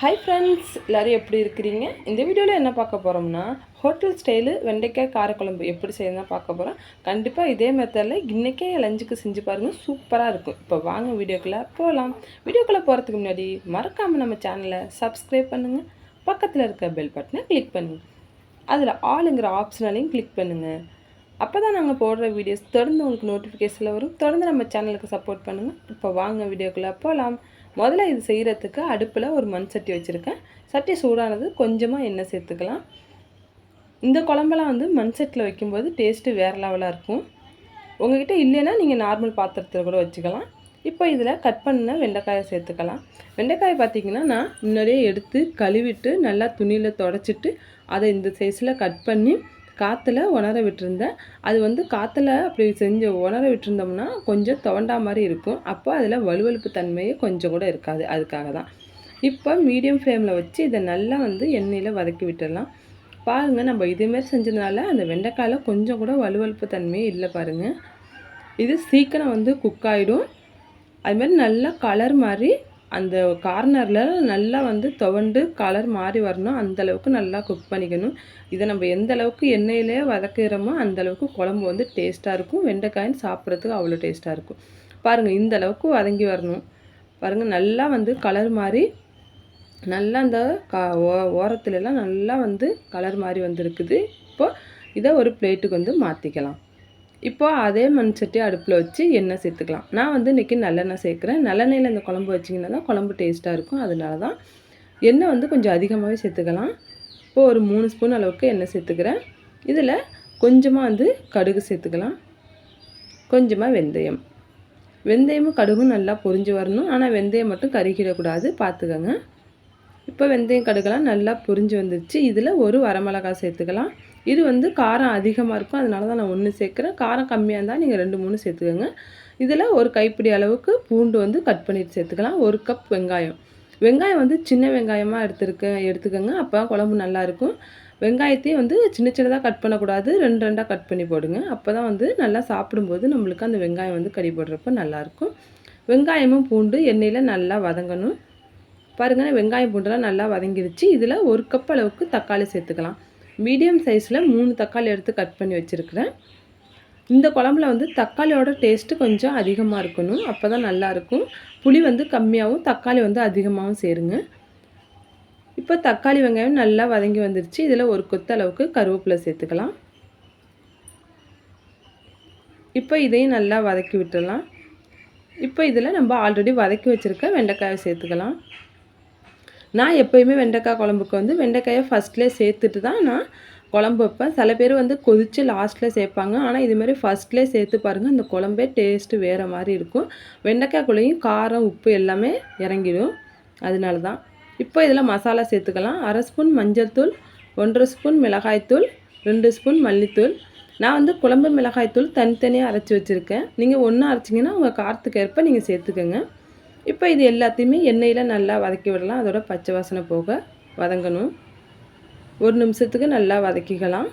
Hi friends எல்லோரும் எப்படி இருக்கிறீங்க? இந்த வீடியோவில் என்ன பார்க்க போகிறோம்னா ஹோட்டல் ஸ்டைலு வெண்டைக்காய் காரக்குழம்பு எப்படி செய்யணும் பார்க்க போகிறோம் கண்டிப்பாக இதே மெத்தடில் இன்றைக்கே லஞ்சுக்கு செஞ்சு பாருங்கள் சூப்பராக இருக்கும். இப்போ வாங்க வீடியோக்குள்ளே போகலாம் வீடியோக்குள்ளே போகிறதுக்கு முன்னாடி மறக்காமல் நம்ம சேனலை சப்ஸ்கிரைப் பண்ணுங்கள் பக்கத்தில் இருக்க பெல் பட்டனை கிளிக் பண்ணுங்கள் அதில் ஆளுங்கிற ஆப்ஷனாலையும் கிளிக் பண்ணுங்கள் அப்போ தான் நாங்கள் போடுற வீடியோஸ் தொடர்ந்து உங்களுக்கு நோட்டிஃபிகேஷனில் வரும். தொடர்ந்து நம்ம சேனலுக்கு சப்போர்ட் பண்ணுங்கள் இப்போ வாங்க வீடியோக்குள்ளே போகலாம் முதல்ல இது செய்கிறதுக்கு அடுப்பில் ஒரு மண் சட்டி வச்சுருக்கேன். சட்டி சூடானது கொஞ்சமாக எண்ணெய் சேர்த்துக்கலாம். இந்த குழம்பெல்லாம் வந்து மண் சட்டியில் வைக்கும்போது டேஸ்ட்டு வேறு லெவலாக இருக்கும். உங்கள்கிட்ட இல்லைன்னா நீங்கள் நார்மல் பாத்திரத்தில் கூட வச்சுக்கலாம். இப்போ இதில் கட் பண்ண வெண்டைக்காயை சேர்த்துக்கலாம். வெண்டைக்காயை பார்த்திங்கன்னா நான் முன்னாடியே எடுத்து கழுவிட்டு நல்லா துணியில் தொடச்சிட்டு அதை இந்த சைஸில் கட் பண்ணி காற்றுல உணர விட்டுருந்தேன். அது வந்து காற்றுல அப்படி செஞ்சு உணர விட்டுருந்தோம்னா கொஞ்சம் துவண்டா மாதிரி இருக்கும். அப்போ அதில் வலுவழுப்பு தன்மையே கொஞ்சம் கூட இருக்காது. அதுக்காக தான். இப்போ மீடியம் ஃப்ளேமில் வச்சு இதை நல்லா வந்து எண்ணெயில் வதக்கி விட்டுடலாம். பாருங்கள் நம்ம இதேமாரி செஞ்சதுனால அந்த வெண்டைக்காயில் கொஞ்சம் கூட வலுவழுப்பு தன்மையே இல்லை பாருங்கள் இது சீக்கிரம் வந்து குக் ஆகிடும் அதுமாதிரி நல்லா கலர் மாதிரி அந்த கார்னரில் நல்லா வந்து துவண்டு கலர் மாறி வரணும். அந்தளவுக்கு நல்லா குக் பண்ணிக்கணும். இதை நம்ம எந்த அளவுக்கு எண்ணெயிலே வதக்கிறோமோ அந்தளவுக்கு குழம்பு வந்து டேஸ்ட்டாக இருக்கும். வெண்டைக்காயின் சாப்பிட்றதுக்கு அவ்வளோ டேஸ்ட்டாக இருக்கும். பாருங்கள் இந்த அளவுக்கு வதங்கி வரணும். பாருங்கள் நல்லா வந்து கலர் மாறி நல்லா அந்த கா ஓ ஓரத்துலலாம் நல்லா வந்து கலர் மாதிரி வந்துருக்குது. இப்போது இதை ஒரு பிளேட்டுக்கு வந்து மாற்றிக்கலாம் இப்போது அதே மண் சட்டி அடுப்பில் வச்சு எண்ணெய் சேர்த்துக்கலாம். நான் வந்து இன்றைக்கி நல்லெண்ணெய் சேர்க்குறேன். நல்லெண்ணெயில் இந்த குழம்பு வச்சிங்கன்னா தான் குழம்பு டேஸ்ட்டாக இருக்கும். அதனால தான் எண்ணெய் வந்து கொஞ்சம் அதிகமாகவே சேர்த்துக்கலாம். இப்போது ஒரு மூணு ஸ்பூன் அளவுக்கு எண்ணெய் சேர்த்துக்கிறேன். இதில் கொஞ்சமாக வந்து கடுகு சேர்த்துக்கலாம். கொஞ்சமாக வெந்தயம். வெந்தயமும் கடுகும் நல்லா பொரிஞ்சு வரணும். ஆனால் வெந்தயம் மட்டும் கருகிடக்கூடாது. பார்த்துக்கோங்க. இப்போ வெந்தயம் கடுகெல்லாம் நல்லா பொரிஞ்சு வந்துடுச்சு இதில் ஒரு வரமிளகாய் சேர்த்துக்கலாம். இது வந்து காரம் அதிகமாக இருக்கும். அதனால தான் நான் ஒன்று சேர்க்குறேன். காரம் கம்மியாக இருந்தால் நீங்கள் ரெண்டு மூணு சேர்த்துக்கோங்க. இதில் ஒரு கைப்பிடி அளவுக்கு பூண்டு வந்து கட் பண்ணிட்டு சேர்த்துக்கலாம். ஒரு கப் வெங்காயம். வெங்காயம் வந்து சின்ன வெங்காயமாக எடுத்துருக்கேன் எடுத்துக்கோங்க. அப்போ குழம்பு நல்லாயிருக்கும் வெங்காயத்தையும் வந்து சின்ன சின்னதாக கட் பண்ணக்கூடாது. ரெண்டு ரெண்டாக கட் பண்ணி போடுங்க. அப்போ தான் வந்து நல்லா சாப்பிடும்போது நம்மளுக்கு அந்த வெங்காயம் வந்து கடி போடுறப்ப நல்லாயிருக்கும். வெங்காயமும் பூண்டு எண்ணெயில் நல்லா வதங்கணும். பாருங்கள் வெங்காயம் பூண்டுலாம் நல்லா வதங்கிடுச்சு இதில் ஒரு கப் அளவுக்கு தக்காளி சேர்த்துக்கலாம். மீடியம் சைஸில் மூணு தக்காளி எடுத்து கட் பண்ணி வச்சுருக்கிறேன். இந்த குழம்புல வந்து தக்காளியோட டேஸ்ட்டு கொஞ்சம் அதிகமாக இருக்கணும். அப்போ தான் நல்லாயிருக்கும் புளி வந்து கம்மியாகவும் தக்காளி வந்து அதிகமாகவும் சேருங்க. இப்போ தக்காளி வெங்காயம் நல்லா வதங்கி வந்துருச்சு. இதில் ஒரு கொத்த அளவுக்கு கருவேப்பிலை சேர்த்துக்கலாம். இப்போ இதையும் நல்லா வதக்கி விட்டுடலாம். இப்போ இதில் நம்ம ஆல்ரெடி வதக்கி வச்சுருக்க வெண்டைக்காயை சேர்த்துக்கலாம். நான் எப்போயுமே வெண்டைக்காய் குழம்புக்கு வந்து வெண்டைக்காயை ஃபஸ்ட்லேயே சேர்த்துட்டு தான் நான் குழம்பு வைப்பேன். சில பேர் வந்து கொதித்து லாஸ்ட்டில் சேர்ப்பாங்க. ஆனால் இதுமாரி ஃபஸ்ட்லேயே சேர்த்து பாருங்கள் அந்த குழம்பே டேஸ்ட்டு வேறு மாதிரி இருக்கும். வெண்டைக்காய்க்குள்ளேயும் காரம் உப்பு எல்லாமே இறங்கிடும். அதனால தான் இப்போ இதில் மசாலா சேர்த்துக்கலாம். அரை ஸ்பூன் மஞ்சள் தூள் ஒன்றரை ஸ்பூன் மிளகாய்த்தூள் ரெண்டு ஸ்பூன் மல்லித்தூள். நான் வந்து குழம்பு மிளகாய்த்தூள் தனித்தனியாக அரைச்சி வச்சுருக்கேன். நீங்கள் ஒன்று அரைச்சிங்கன்னா உங்கள் காரத்துக்கு ஏற்ப நீங்கள் சேர்த்துக்கோங்க. இப்போ இது எல்லாத்தையுமே எண்ணெயில் நல்லா வதக்கி விடலாம். அதோட பச்சை வாசனை போக வதங்கணும். ஒரு நிமிஷத்துக்கு நல்லா வதக்கிக்கலாம்.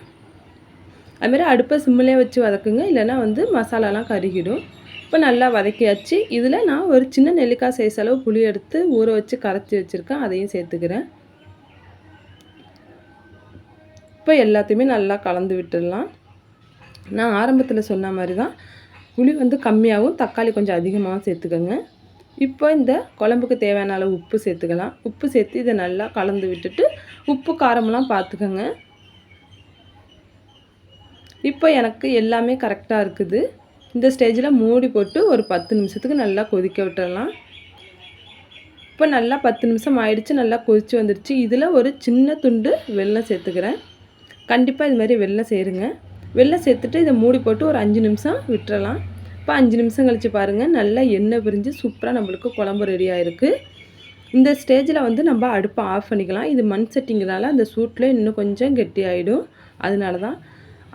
அதுமாரி அடுப்பை சிம்மிலே வச்சு வதக்குங்க. இல்லைன்னா வந்து மசாலாலாம் கருகிடும். இப்போ நல்லா வதக்கியாச்சு. இதில் நான் ஒரு சின்ன நெல்லிக்காய் சைஸ் அளவு புளி எடுத்து ஊற வச்சு கரைச்சி வச்சுருக்கேன். அதையும் சேர்த்துக்கிறேன். இப்போ எல்லாத்தையுமே நல்லா கலந்து விட்டுடலாம். நான் ஆரம்பத்தில் சொன்ன மாதிரி தான் புளி வந்து கம்மியாகவும் தக்காளி கொஞ்சம் அதிகமாகவும் சேர்த்துக்கோங்க. இப்போ இந்த குழம்புக்கு தேவையான அளவு உப்பு சேர்த்துக்கலாம். உப்பு சேர்த்து இதை நல்லா கலந்து விட்டுட்டு உப்பு காரமெல்லாம் பார்த்துக்கோங்க. இப்போ எனக்கு எல்லாமே கரெக்டாக இருக்குது. இந்த ஸ்டேஜில் மூடி போட்டு ஒரு பத்து நிமிஷத்துக்கு நல்லா கொதிக்க விட்டுடலாம் இப்போ நல்லா பத்து நிமிஷம் ஆயிடுச்சு நல்லா கொதித்து வந்துடுச்சு. இதில் ஒரு சின்ன துண்டு வெள்ளம் சேர்த்துக்கிறேன். கண்டிப்பாக இது மாதிரி வெள்ளம் சேருங்க. வெள்ளம் சேர்த்துட்டு இதை மூடி போட்டு ஒரு அஞ்சு நிமிஷம் விட்டுறலாம். இப்போ அஞ்சு நிமிஷம் கழித்து பாருங்கள் நல்லா எண்ணெய் பிரிஞ்சு சூப்பராக நம்மளுக்கு குழம்பு ரெடி ஆகிருக்கு இந்த ஸ்டேஜில் வந்து நம்ம அடுப்பை ஆஃப் பண்ணிக்கலாம். இது மண் செட்டிங்கிறனால அந்த சூட்டில் இன்னும் கொஞ்சம் கெட்டி ஆகிடும் அதனால தான்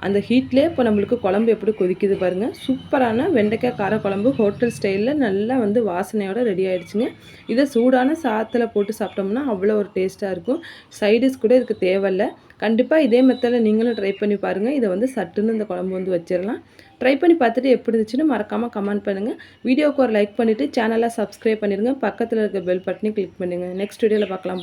அந்த ஹீட்லேயே இப்போ நம்மளுக்கு குழம்பு எப்படி கொதிக்குது பாருங்கள் சூப்பரான வெண்டைக்காய் கார குழம்பு ஹோட்டல் ஸ்டைலில் நல்லா வந்து வாசனையோடு ரெடி ஆகிடுச்சுங்க இதை சூடான சாத்தில் போட்டு சாப்பிட்டோம்னா அவ்வளோ ஒரு டேஸ்ட்டாக இருக்கும். சைடிஸ் கூட இதுக்கு தேவையில்லை. கண்டிப்பாக இதே மெத்தடில் நீங்களும் ட்ரை பண்ணி பாருங்கள் இதை வந்து சட்டுன்னு இந்த குழம்பு வந்து வச்சிடலாம். ட்ரை பண்ணி பார்த்துட்டு எப்படி இருந்துச்சுன்னு மறக்காமல் கமெண்ட் பண்ணுங்கள் வீடியோவுக்கு ஒரு லைக் பண்ணிவிட்டு சேனலை சப்ஸ்கிரைப் பண்ணிடுங்க பக்கத்தில் இருக்க பெல் பட்டனையும் கிளிக் பண்ணுங்கள் நெக்ஸ்ட் வீடியோவில் பார்க்கலாம்.